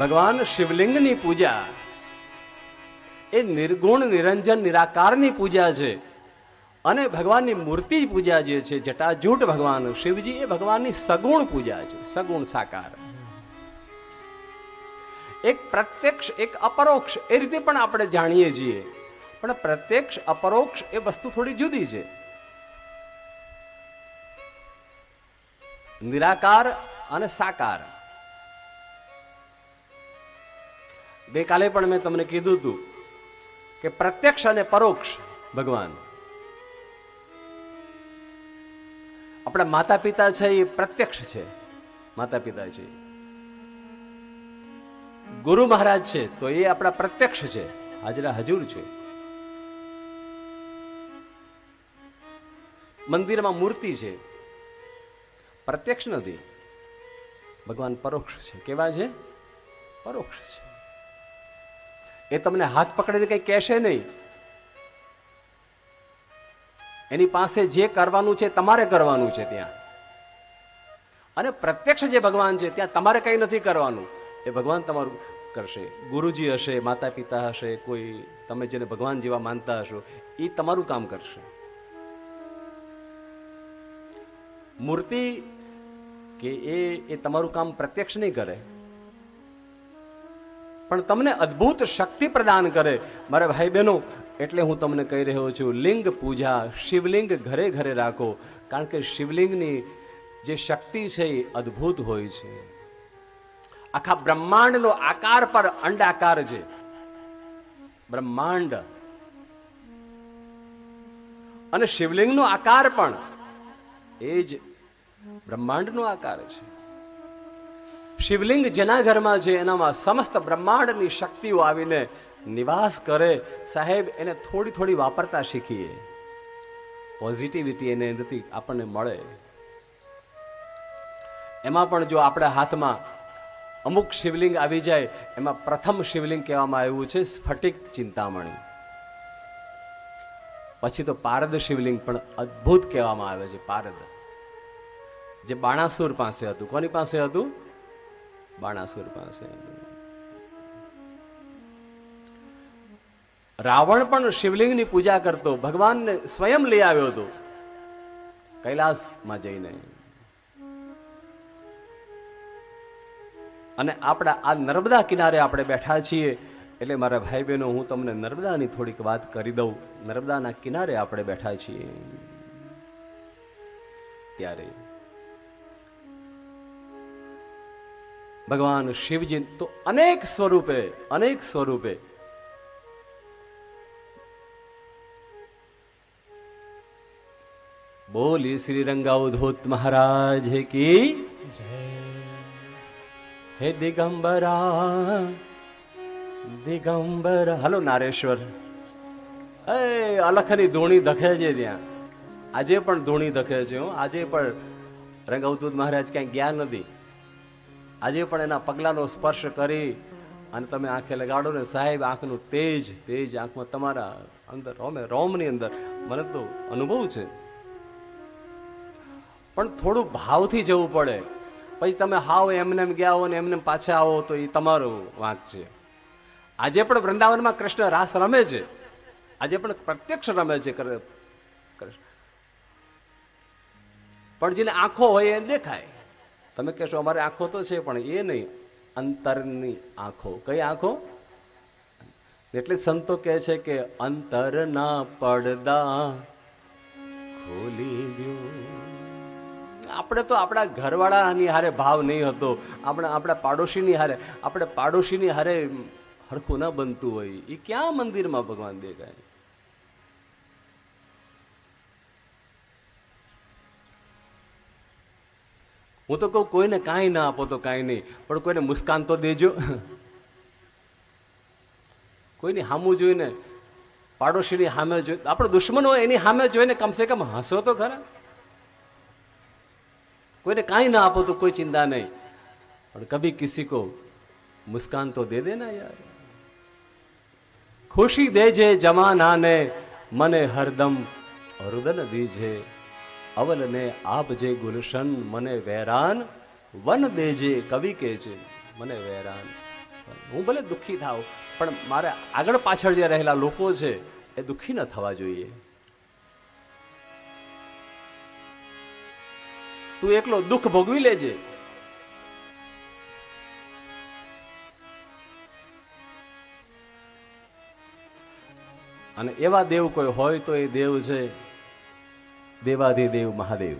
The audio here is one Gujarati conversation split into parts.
ભગવાન શિવલિંગની પૂજા. એ નિર્ગુણ, નિરંજન, નિરાકારની પૂજા છે. અને ભગવાનની મૂર્તિ પૂજા જે છે, જટાજૂટ ભગવાન, શિવજી એ ભગવાનની સગુણ પૂજા છે, સગુણ સાકાર. એક પ્રત્યક્ષ, એક અપરોક્ષ, એ રીતે પણ આપણે જાણીએ છીએ. પણ પ્રત્યક્ષ, અપરોક્ષ એ વસ્તુ થોડી જુદી છે. નિરાકાર અને સાકાર. ગઈકાલે પણ મેં તમને કીધું હતું કે પ્રત્યક્ષ અને પરોક્ષ ભગવાન. આપણા માતા પિતા છે એ પ્રત્યક્ષ છે. માતા પિતા છે. ગુરુ મહારાજ છે તો એ આપણા પ્રત્યક્ષ છે. હાજરા હજુર છે. મંદિરમાં મૂર્તિ છે. પ્રત્યક્ષ નથી. ભગવાન પરોક્ષ છે. કેવા છે? પરોક્ષ છે. એ તમને હાથ પકડીને કઈ કહેશે નહીં. એની પાસે જે કરવાનું છે, તમારે કરવાનું છે ત્યાં. અને પ્રત્યક્ષ જે ભગવાન છે, ત્યાં તમારે કંઈ નથી કરવાનું. એ ભગવાન તમારું કરશે. ગુરુજી હશે માતા પિતા હશે, કોઈ તમે જેને ભગવાન જેવા માનતા હશો એ તમારું કામ કરશે. મૂર્તિ કે એ એ તમારું કામ પ્રત્યક્ષ નહીં કરે. પણ તમને અદ્ભુત શક્તિ પ્રદાન કરે. મારા ભાઈ બહેનો એટલે હું તમને કહી રહ્યો છું, લિંગ પૂજા શિવલિંગ ઘરે ઘરે રાખો. કારણ કે શિવલિંગની જે શક્તિ છે એ અદ્ભુત હોય છે. આખા બ્રહ્માંડનો આકાર પર અંડાકાર છે. બ્રહ્માંડ. અને શિવલિંગનો આકાર પણ એ જ બ્રહ્માંડનો આકાર છે. શિવલિંગ જેના ઘરમાં છે, એનામાં સમસ્ત બ્રહ્માંડની શક્તિઓ આવીને નિવાસ કરે. સાહેબ, એને થોડી થોડી વાપરતા શીખીએ. પોઝિટિવિટી એને અંદરથી આપણને મળે. એમાં પણ જો આપણા હાથમાં અમુક શિવલિંગ આવી જાય, એમાં પ્રથમ શિવલિંગ કહેવામાં આવ્યું છે, સ્ફટિક ચિંતામણી. પછી તો પારદ શિવલિંગ પણ અદ્ભુત કહેવામાં આવે છે, પારદ. જે બાણાસુર પાસે હતું, કોની પાસે હતું? બાણાસુર પાસે. રાવણ પણ શિવલિંગની પૂજા કરતો, ભગવાનને સ્વયં લઈ આવ્યો હતો. કૈલાસમાં જઈને. અને આપણા આ નર્મદા કિનારે આપણે બેઠા છીએ, એટલે મારા ભાઈ બહેનો હું તમને નર્મદાની થોડીક વાત કરી દઉં. નર્મદાના કિનારે આપણે બેઠા છીએ. ત્યારે ભગવાન શિવજી તો અનેક સ્વરૂપે અનેક સ્વરૂપે બોલી શ્રી રંગાવધૂત મહારાજ કી હે દિગંબરા, દિગંબર, હલો નારેશ્વર. એ, અલખની ધૂણી દખે છે ત્યાં. આજે પણ ધૂણી દખે છે. આજે પણ રંગાવધૂત મહારાજ ક્યાંય ગયા નથી. આજે પણ એના પગલાનો સ્પર્શ કરી અને તમે આંખે લગાડો ને સાહેબ, આંખનું તેજ તેજ આંખમાં તમારા અંદર, રોમે, રોમની અંદર. મને તો અનુભવ છે. પણ થોડું ભાવથી જવું પડે. પછી તમે હાવ એમને એમ ગયા હો ને એમને પાછા આવો તો એ તમારો વાંક છે. આજે પણ વૃંદાવનમાં કૃષ્ણ રાસ રમે છે. આજે પણ પ્રત્યક્ષ રમે છે પણ જેને આંખો હોય એ દેખાય. તમે કહેશો, અમારે આંખો તો છે, પણ એ નહીં. અંતરની આંખો. કઈ આંખો? એટલે સંતો કહે છે કે, અંતરના પડદા ખોલી આપણે તો આપણા ઘરવાળાની હારે ભાવ નહીં હતો. આપણે આપણા પાડોશીની હારે, આપણે પાડોશીની હારે હરખું ન બનતું હોય. એ ક્યાં મંદિરમાં ભગવાન દેખાય? હું તો કહું, કોઈને કાંઈ ના આપો તો કાંઈ નહીં, પણ કોઈને મુસ્કાન તો દેજો. કોઈની હામું જોઈને, પાડોશીની સામે જોઈ આપણો દુશ્મન એની સામે જોઈને કમસે કમ હસો તો ખરા. કોઈને કાંઈ ના આપો તો કોઈ ચિંતા નહીં. પણ કભી કિસી કો મુસ્કાન તો દે દેના યાર. ખુશી દેજે જમાનાને, મને હરદમ રુદન દીજે. અવલને આપજે ગુલશન, મને વેરાન. વન દેજે કવિ કે છે મને વેરાન. હું ભલે દુઃખી થાવ પણ મારે આગળ પાછળ જે રહેલા લોકો છે, એ દુઃખી ન થવા જોઈએ. તું એકલો દુઃખ ભોગવી લેજે. અને એવા દેવ કોઈ હોય તો એ દેવ છે દેવાધિદેવ મહાદેવ.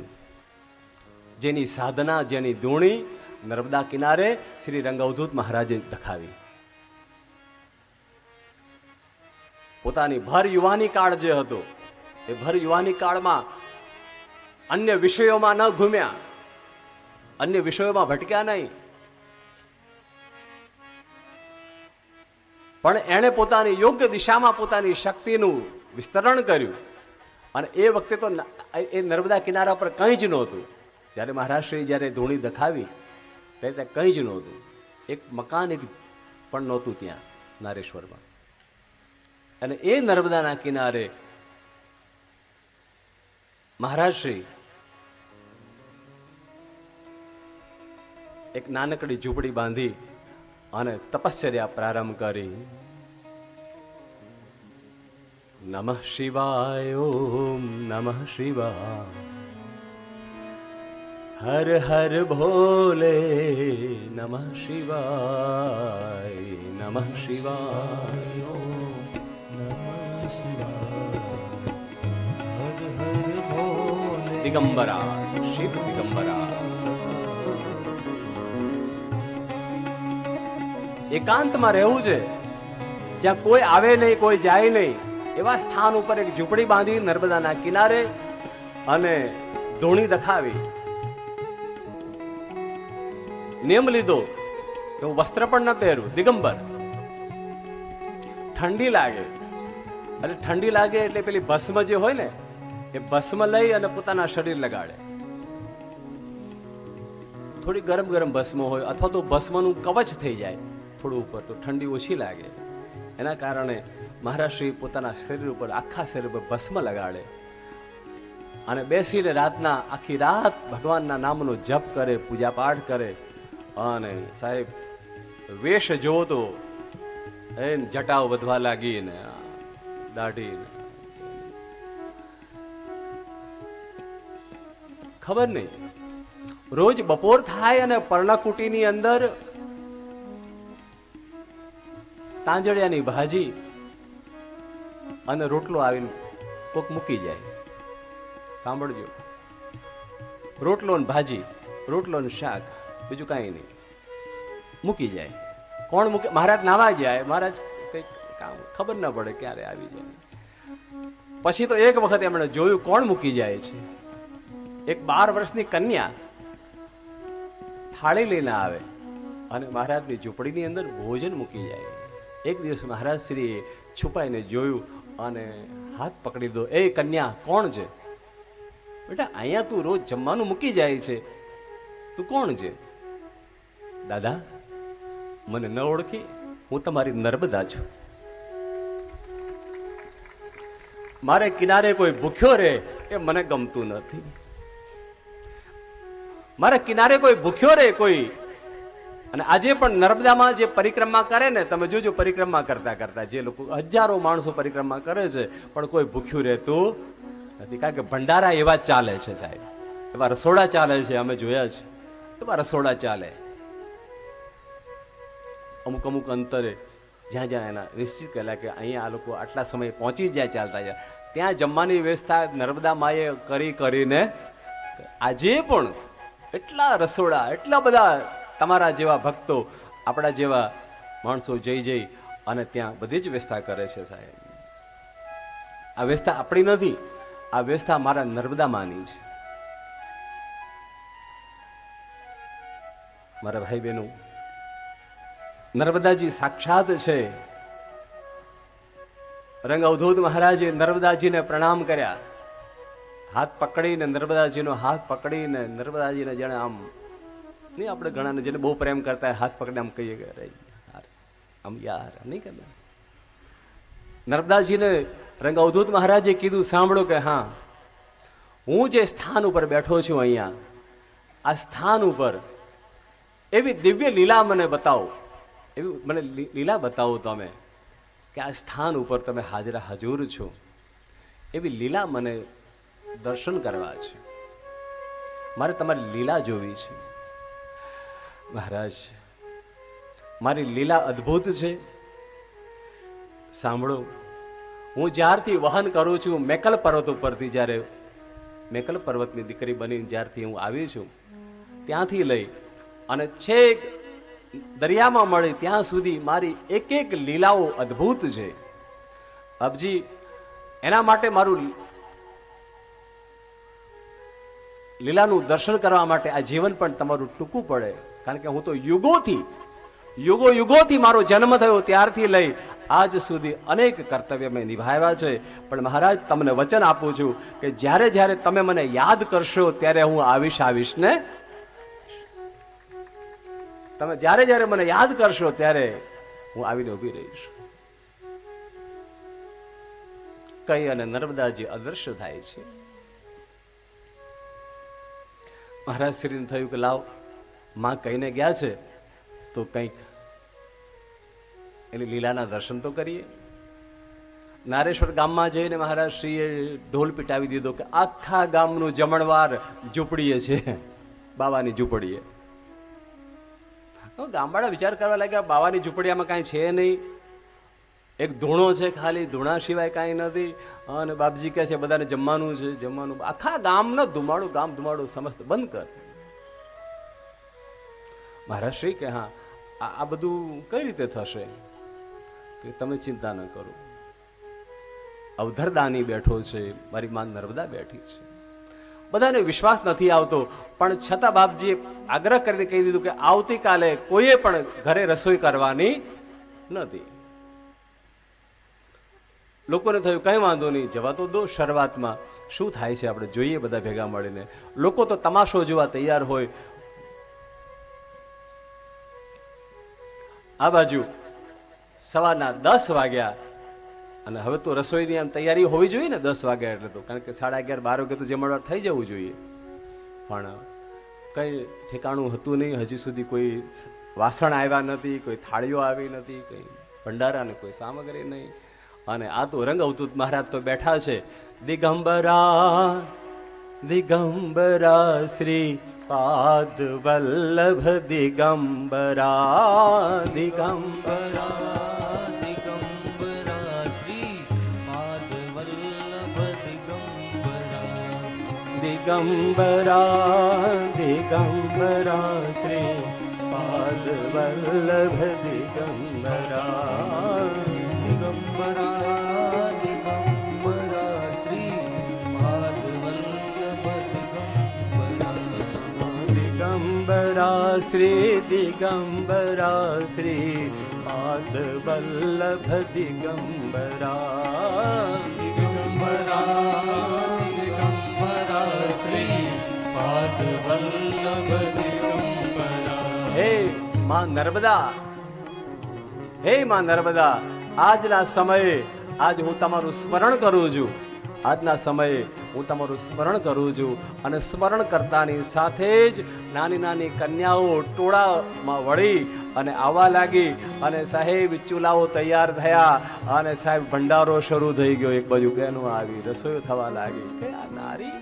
જેની સાધના, જેની દૂણી નર્મદા કિનારે શ્રી રંગવધૂત મહારાજે દખાવી પોતાની ભર યુવાની કાળ જે હતો, એ ભર યુવાની કાળમાં અન્ય વિષયોમાં ન ઘૂમ્યા, અન્ય વિષયોમાં ભટક્યા નહીં. પણ એણે પોતાની યોગ્ય દિશામાં પોતાની શક્તિનું વિસ્તરણ કર્યું. અને એ વખતે તો એ નર્મદા કિનારા પર કંઈ જ નહોતું. જ્યારે મહારાષ્ટ્રી જ્યારે ધૂણી દખાવી, ત્યારે ત્યાં કંઈ જ નહોતું. એક મકાન એક પણ નહોતું ત્યાં, નારેશ્વરમાં. અને એ નર્મદાના કિનારે મહારાજશ્રી એક નાનકડી ઝૂંપડી બાંધી અને તપશ્ચર્યા પ્રારંભ કરી. નમઃ શિવાય, ઓમ નમઃ શિવાય. હર હર ભોલે નમઃ શિવાય નમઃ શિવાય દિગંબરા, શિવ દિગંબરા. એકાંતમાં રહેવું છે. જ્યાં કોઈ આવે નહીં, કોઈ જાય નહીં. એવા સ્થાન ઉપર એક ઝૂંપડી બાંધી નર્મદાના કિનારે અને ધોણી દખાવી. નિયમ લીધો હું વસ્ત્ર પણ ન પહેરું, દિગંબર. ઠંડી લાગે. અને ઠંડી લાગે એટલે પેલી ભસ્મ જે હોય ને, એ ભસ્મ લઈ અને પોતાના શરીર લગાડે. થોડી ગરમ ગરમ ભસ્મ હોય અથવા તો ભસ્મનું કવચ થઈ જાય, થોડું ઉપર તો ઠંડી ઓછી લાગે. એના કારણે મહારાષ્ટ્રી પોતાના શરીર ઉપર, આખા શરીર ઉપર ભસ્મ લગાડે. અને બેસીને રાતના આખી રાત ભગવાનના નામનો જપ કરે પૂજા પાઠ કરે. અને સાહેબ, વેશ જોવો તો એન જટાઓ વધવા લાગી ને દાઢી ખબર નહીં. રોજ બપોર થાય અને પર્ણકુટીની અંદર તાંજળિયાની ભાજી અને રોટલો આવીને કોક મૂકી જાય. સાંભળજો. રોટલો ને ભાજી, રોટલો ને શાક, બીજું કાંઈ નહીં. મૂકી જાય. કોણ મૂકે? મહારાજ નાવા જાય. મહારાજ કંઈક કામ ખબર ન પડે ક્યારે આવી જાય. પછી તો એક વખત એમણે જોયું કોણ મૂકી જાય છે. એક બાર વર્ષની કન્યા થાળી લઈને આવે અને મહારાજની ઝૂંપડીની અંદર ભોજન મૂકી જાય. એક દિવસ મહારાજ શ્રીએ છુપાઈને જોયું અને હાથ પકડી દો. એ કન્યા, કોણ છે? બેટા, અહીંયા તું રોજ જમવાનું મૂકી જાય છે. તું કોણ છે? દાદા, મને ન ઓળખી, હું તમારી નર્મદા છું. મારે કિનારે કોઈ ભૂખ્યો રહે એ મને ગમતું નથી. મારે કિનારે કોઈ ભૂખ્યો રહે કોઈ અને આજે પણ નર્મદામાં જે પરિક્રમા કરે ને, તમે જોજો પરિક્રમા કરતા કરતા, જે લોકો હજારો માણસો પરિક્રમા કરે છે, પણ કોઈ ભૂખ્યું રહેતું નથી. કારણ કે ભંડારા એવા ચાલે છે સાહેબ. એવા રસોડા ચાલે છે, અમે જોયા છે. એવા રસોડા ચાલે. અમુક અમુક અંતરે જ્યાં જ્યાં એના નિશ્ચિત કરેલા કે અહીંયા આ લોકો આટલા સમય પહોંચી જાય, ચાલતા જાય. ત્યાં જમવાની વ્યવસ્થા નર્મદા માએ કરી કરીને આજે પણ એટલા રસોડા, એટલા બધા તમારા જેવા ભક્તો, આપણા જેવા માણસો જઈ જઈ અને ત્યાં બધી જ વ્યવસ્થા કરે છે સાહેબ. આ વ્યવસ્થા આપણી નથી, આ વ્યવસ્થા મારા નર્મદામાંની છે. મારા ભાઈ બહેનો નર્મદાજી સાક્ષાત છે. રંગ અવધૂત મહારાજે નર્મદાજીને પ્રણામ કર્યા. હાથ પકડીને નર્મદાજીનો હાથ પકડીને નર્મદાજીને જાણે આમ નહીં, આપણે ઘણાને જેને બહુ પ્રેમ કરતા હાથ પકડે આમ કહીએ કે, અરે યાર, આમ યાર, નહીં કરતા નર્મદાજીને રંગ અવધૂત મહારાજે કીધું, સાંભળો કે હા, હું જે સ્થાન ઉપર બેઠો છું અહીંયા, આ સ્થાન ઉપર એવી દિવ્ય લીલા મને બતાવો. એવી મને લીલા બતાવો તમે કે આ સ્થાન ઉપર તમે હાજરા હજુર છો. એવી લીલા મને દર્શન કરવા છે. મારે તમારી લીલા જોવી છે. મહારાજ, મારી લીલા અદ્ભુત છે. સાંભળો, હું જ્યારથી વહન કરું છું, મેકલ પર્વત ઉપરથી જ્યારે, મેકલ પર્વતની દીકરી બનીને જ્યારથી હું આવી છું, ત્યાંથી લઈ અને છેક દરિયામાં મળી, ત્યાં સુધી મારી એક એક લીલાઓ અદ્ભુત છે. અબજી, એના માટે મારું લીલાનું દર્શન કરવા માટે આ જીવન પણ તમારું ટૂંકું પડે. કારણ કે હું તો યુગોથી, યુગો યુગોથી મારો જન્મ થયો ત્યારથી લઈ આજ સુધી અનેક કર્તવ્ય મેં નિભાવ્યા છે. પણ મહારાજ, તમને વચન આપું છું કે જ્યારે જ્યારે તમે મને યાદ કરશો ત્યારે હું આવીશ આવીશ ને? તમે જ્યારે જ્યારે મને યાદ કરશો ત્યારે હું આવીને ઊભી રહીશ. કઈ અને નર્મદાજી અદ્રશ્ય થાય છે. મહારાજ, શ્રીને થયું કે લાવ. માં કહીને ગયા છે, તો કંઈક એની લીલાના દર્શન તો કરીએ. નારેશ્વર ગામમાં જઈને મહારાજશ્રીએ ઢોલ પીટાવી દીધો કે આખા ગામનું જમણવાર ઝૂંપડીએ છે, બાવાની ઝૂંપડીએ. ગામવાળા વિચાર કરવા લાગ્યા, બાવાની ઝૂંપડીયામાં કાંઈ છે નહીં. એક ધૂણો છે ખાલી, ધૂણા સિવાય કાંઈ નથી. અને બાપજી કહે છે, બધાને જમવાનું છે, જમવાનું. આખા ગામનો ધુમાડું, ગામ ધુમાડું સમસ્ત બંધ કર. મહારાજ, શ્રી કે, હા, આ બધું કઈ રીતે થશે? કે તમે ચિંતા ન કરો. અવધરદાની બેઠો છે, મારી માં નર્મદા બેઠી છે. બધાને વિશ્વાસ નથી આવતો, પણ છતાં બાપજીએ આગ્રહ કરીને કહી દીધું કે આવતીકાલે કોઈએ પણ ઘરે રસોઈ કરવાની નથી. લોકોને થયું કઈ વાંધો નહીં, જવા તો દો શરૂઆતમાં. શું થાય છે, આપણે જોઈએ બધા ભેગા મળીને. લોકો તો તમાશો જોવા તૈયાર હોય આ બાજુ સવારના દસ વાગ્યા. અને હવે તો રસોઈની આમ તૈયારી હોવી જોઈએ ને દસ વાગ્યા એટલે તો. કારણ કે સાડા અગિયાર, બાર વાગે તો જમણવાર થઈ જવું જોઈએ. પણ કંઈ ઠેકાણું હતું નહીં. હજી સુધી કોઈ વાસણ આવ્યા નથી, કોઈ થાળીઓ આવી નથી, કંઈ ભંડારાને કોઈ સામગ્રી નહીં. અને આ તો રંગ અવધૂત મહારાજ તો બેઠા છે. દિગંબરા દિગંબરા શ્રી पाद दिगम्बरा दिगम्बरादिगम्बरा दिगम्बराश्री पाद वल्लभ दिगम्बरा श्री पाद दिगम्बरा दिगम्बरा શ્રી દિગંબરા શ્રી પાદ વલ્લભ દિગંબરા દિગંબરા દિગંબરા શ્રી પાદવલ્લભ દિગંબરા હે માં નર્મદા હે માં નર્મદા આજના સમયે આજ હું તમારું સ્મરણ કરું છું. આજના સમયે હું તમારું સ્મરણ કરું છું અને સ્મરણ કરતાની સાથે જ નાની નાની કન્યાઓ ટોળામાં વળી અને આવવા લાગી અને સાહેબ ચૂલાઓ તૈયાર થયા અને સાહેબ ભંડારો શરૂ થઈ ગયો. એક બાજુ બહેનો આવી, રસોઈ થવા લાગી. કે આ નારી,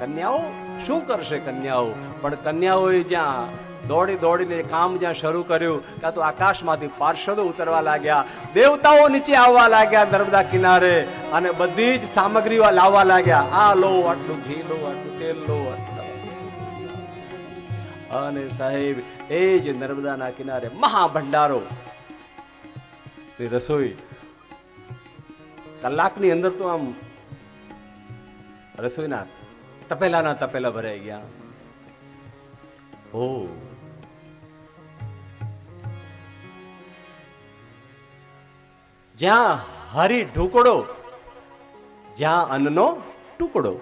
કન્યાઓ શું કરશે કન્યાઓ? પણ કન્યાઓએ જ્યાં દોડી દોડીને કામ જ્યાં શરૂ કર્યું, ત્યાં તો આકાશમાંથી પાર્ષદો ઉતરવા લાગ્યા, દેવતાઓ નીચે આવવા લાગ્યા નર્મદા કિનારે, અને બધી જ સામગ્રીઓ લાવવા લાગ્યા. આ લો આટલું ઘી, લો આટલું તેલ, લો અને સાહેબ, એ જ નર્મદાના કિનારે મહાભંડારો. રસોઈ કલાકની અંદર તો આમ રસોઈના તપેલાના તપેલા ભરાઈ ગયા. ઓ જ્યાં હરી ઢુકડો, જ્યાં અન્નનો ટુકડો.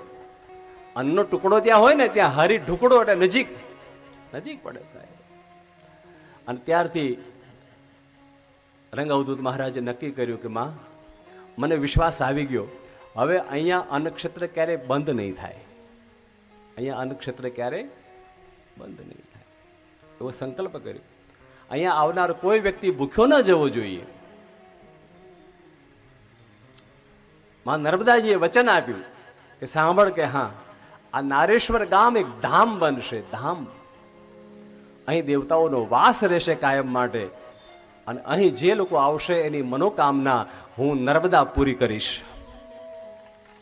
અન્નનો ટુકડો ત્યાં હોય ને, ત્યાં હરી ઢુકડો એટલે નજીક. નજીક પડે સાહેબ. અને ત્યારથી રંગાવદૂત મહારાજે નક્કી કર્યું કે માં, મને વિશ્વાસ આવી ગયો. હવે અહીંયા અન્નક્ષેત્ર ક્યારેય બંધ નહીં થાય. અહીંયા અન્નક્ષેત્ર ક્યારે બંધ નહીં થાય. એવો સંકલ્પ કર્યો. અહીંયા આવનાર કોઈ વ્યક્તિ ભૂખ્યો ન જવો જોઈએ. માં નર્મદાજીએ વચન આપ્યું કે સાંભળ કે હા, આ નારેશ્વર ગામ એક ધામ બનશે, ધામ. અહીં દેવતાઓનો વાસ રહેશે કાયમ માટે અને અહીં જે લોકો આવશે એની મનોકામના હું નર્મદા પૂરી કરીશ.